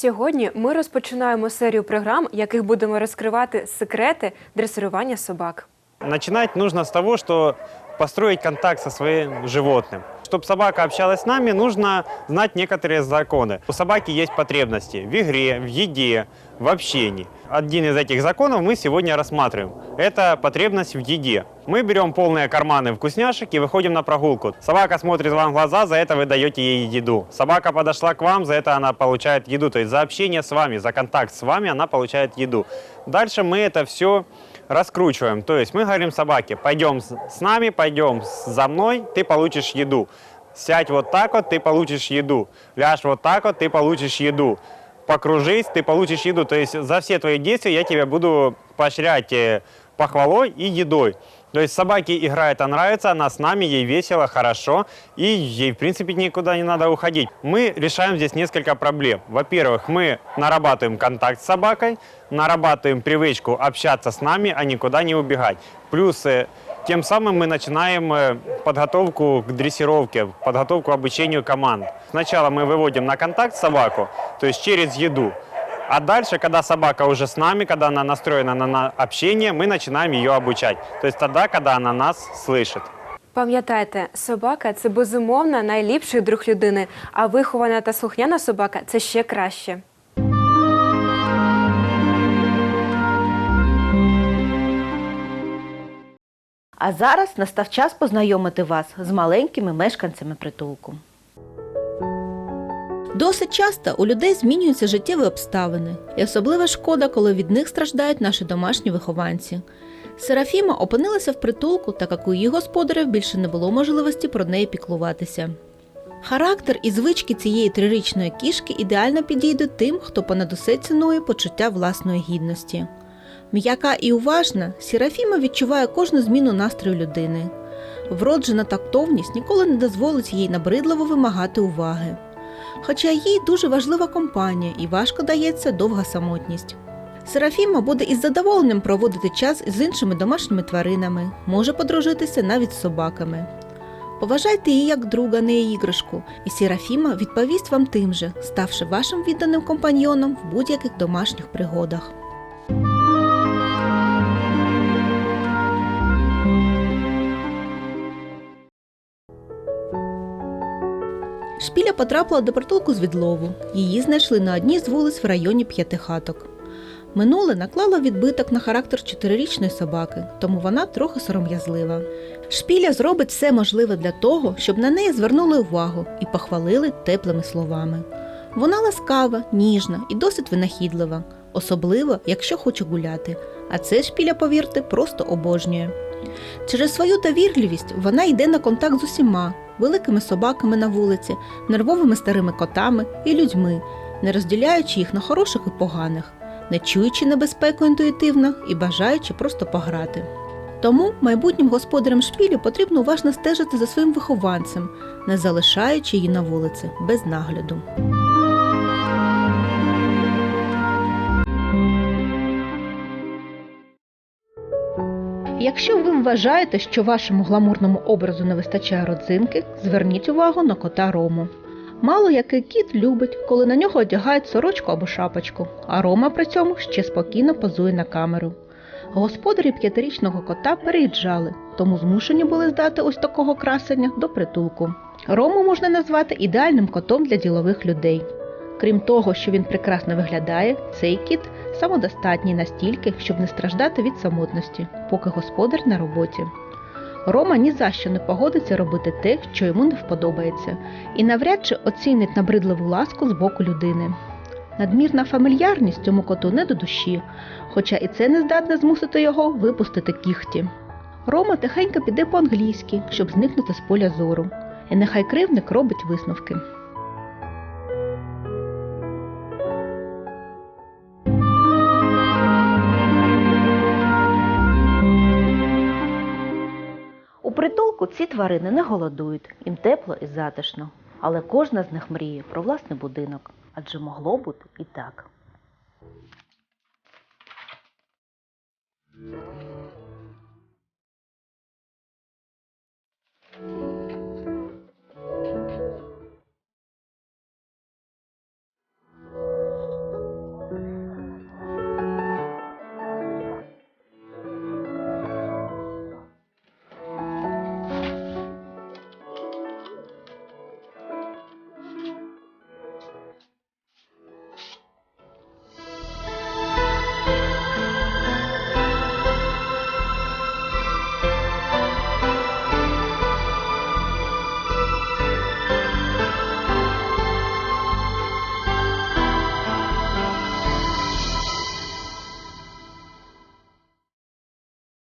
Сьогодні ми розпочинаємо серію програм, в яких будемо розкривати секрети дресирування собак. Начинать нужно с того, что построить контакт со своим животным. Чтобы собака общалась с нами, нужно знать некоторые законы. У собаки есть потребности в игре, в еде, в общении. Один из этих законов мы сегодня рассматриваем. Это потребность в еде. Мы берем полные карманы вкусняшек и выходим на прогулку. Собака смотрит вам в глаза, за это вы даете ей еду. Собака подошла к вам, за это она получает еду. То есть за общение с вами, за контакт с вами она получает еду. Дальше мы это все раскручиваем. То есть мы говорим собаке, пойдем с нами, пойдем за мной, ты получишь еду. Сядь вот так вот, ты получишь еду. Ляжь вот так вот, ты получишь еду. Покружись, ты получишь еду. То есть за все твои действия я тебя буду поощрять э, похвалой и едой. То есть собаке играет, а нравится, она с нами, ей весело, хорошо, и ей, в принципе, никуда не надо уходить. Мы решаем здесь несколько проблем. Во-первых, мы нарабатываем контакт с собакой, нарабатываем привычку общаться с нами, а никуда не убегать. Плюс э, тем самым мы начинаем э, подготовку к дрессировке, подготовку к обучению команд. Сначала мы выводим на контакт собаку, то есть через еду. А дальше, когда собака уже с нами, когда она настроена на- общение, мы начинаем ее обучать. То есть тогда, когда она нас слышит. Пам'ятайте, собака це безумовно найліпший друг людини, а вихована та слухняна собака це ще краще. А зараз настав час познайомити вас з маленькими мешканцями притулку. Досить часто у людей змінюються життєві обставини, і особлива шкода, коли від них страждають наші домашні вихованці. Серафіма опинилася в притулку, так як у її господарів більше не було можливості про неї піклуватися. Характер і звички цієї трирічної кішки ідеально підійдуть тим, хто понад усе цінує почуття власної гідності. М'яка і уважна, Серафіма відчуває кожну зміну настрою людини. Вроджена тактовність ніколи не дозволить їй набридливо вимагати уваги. Хоча їй дуже важлива компанія і важко дається довга самотність. Серафіма буде із задоволенням проводити час з іншими домашніми тваринами, може подружитися навіть з собаками. Поважайте її як друга, не іграшку, і Серафіма відповість вам тим же, ставши вашим відданим компаньйоном в будь-яких домашніх пригодах. Шпіля потрапила до притулку з відлову. Її знайшли на одній з вулиць в районі п'ятихаток. Минуле наклало відбиток на характер чотирирічної собаки, тому вона трохи сором'язлива. Шпіля зробить все можливе для того, щоб на неї звернули увагу і похвалили теплими словами. Вона ласкава, ніжна і досить винахідлива, особливо, якщо хоче гуляти. А це шпіля, повірте, просто обожнює. Через свою довірливість вона йде на контакт з усіма великими собаками на вулиці, нервовими старими котами і людьми, не розділяючи їх на хороших і поганих, не чуючи небезпеку інтуїтивно і бажаючи просто пограти. Тому майбутнім господарям шпілі потрібно уважно стежити за своїм вихованцем, не залишаючи її на вулиці без нагляду. Якщо ви вважаєте, що вашому гламурному образу не вистачає родзинки, зверніть увагу на кота Рому. Мало який кіт любить, коли на нього одягають сорочку або шапочку, а Рома при цьому ще спокійно позує на камеру. Господарі п'ятирічного кота переїжджали, тому змушені були здати ось такого красення до притулку. Рому можна назвати ідеальним котом для ділових людей. Крім того, що він прекрасно виглядає, цей кіт самодостатній настільки, щоб не страждати від самотності, поки господар на роботі. Рома ні за що не погодиться робити те, що йому не вподобається, і навряд чи оцінить набридливу ласку з боку людини. Надмірна фамільярність цьому коту не до душі, хоча і це не здатне змусити його випустити кіхті. Рома тихенько піде по-англійськи, щоб зникнути з поля зору, і нехай кривник робить висновки. Притулку ці тварини не голодують, їм тепло і затишно. Але кожна з них мріє про власний будинок, адже могло бути і так.